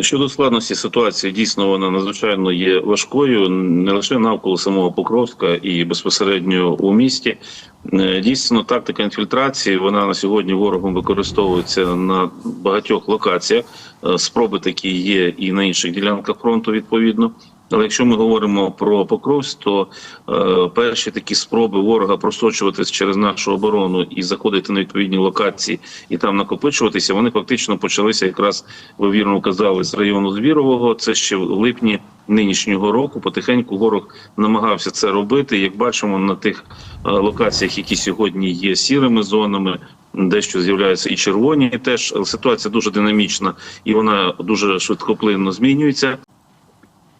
Щодо складності ситуації, дійсно вона надзвичайно є важкою не лише навколо самого Покровська і безпосередньо у місті. Е, Дійсно, тактика інфільтрації вона на сьогодні ворогом використовується на багатьох локаціях. Е, Спроби такі є і на інших ділянках фронту відповідно. Але якщо ми говоримо про Покровськ, то е, перші такі спроби ворога просочуватись через нашу оборону і заходити на відповідні локації і там накопичуватися, вони фактично почалися якраз ви вірно казали з району Звірового. Це ще в липні нинішнього року. Потихеньку ворог намагався це робити. Як бачимо на тих е, локаціях, які сьогодні є сірими зонами. Дещо з'являються і червоні, теж ситуація дуже динамічна і вона дуже швидкоплинно змінюється.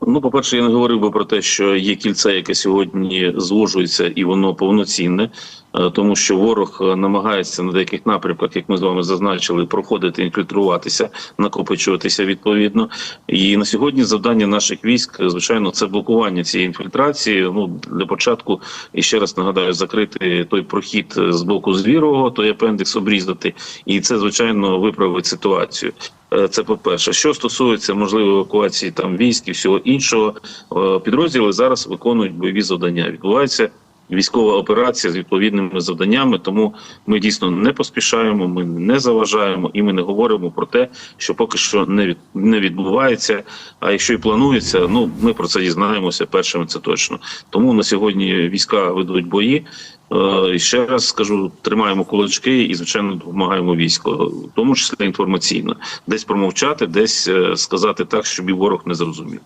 Ну, по-перше, я не говорив би про те, що є кільце, яке сьогодні звужується, і воно повноцінне, тому що ворог е, намагається на деяких напрямках, як ми з вами зазначили, проходити, інфільтруватися, накопичуватися відповідно. І на сьогодні завдання наших військ, е, звичайно, це блокування цієї інфільтрації. Ну для початку і ще раз нагадаю, закрити той прохід е, з боку звірового, той апендикс обрізати, і це звичайно виправить ситуацію. Е, Це по перше, що стосується можливої евакуації там військ і всього іншого, е, підрозділи зараз виконують бойові завдання. Відбувається військова операція з відповідними завданнями. Тому ми дійсно не поспішаємо, ми не заважаємо і ми не говоримо про те, що поки що не від не відбувається. А якщо і планується, ну ми про це дізнаємося першими. Це точно. Тому на сьогодні війська ведуть бої. Е, І ще раз скажу, тримаємо кулачки і звичайно допомагаємо війську, в тому числі інформаційно, десь промовчати, десь е, сказати так, щоб і ворог не зрозумів.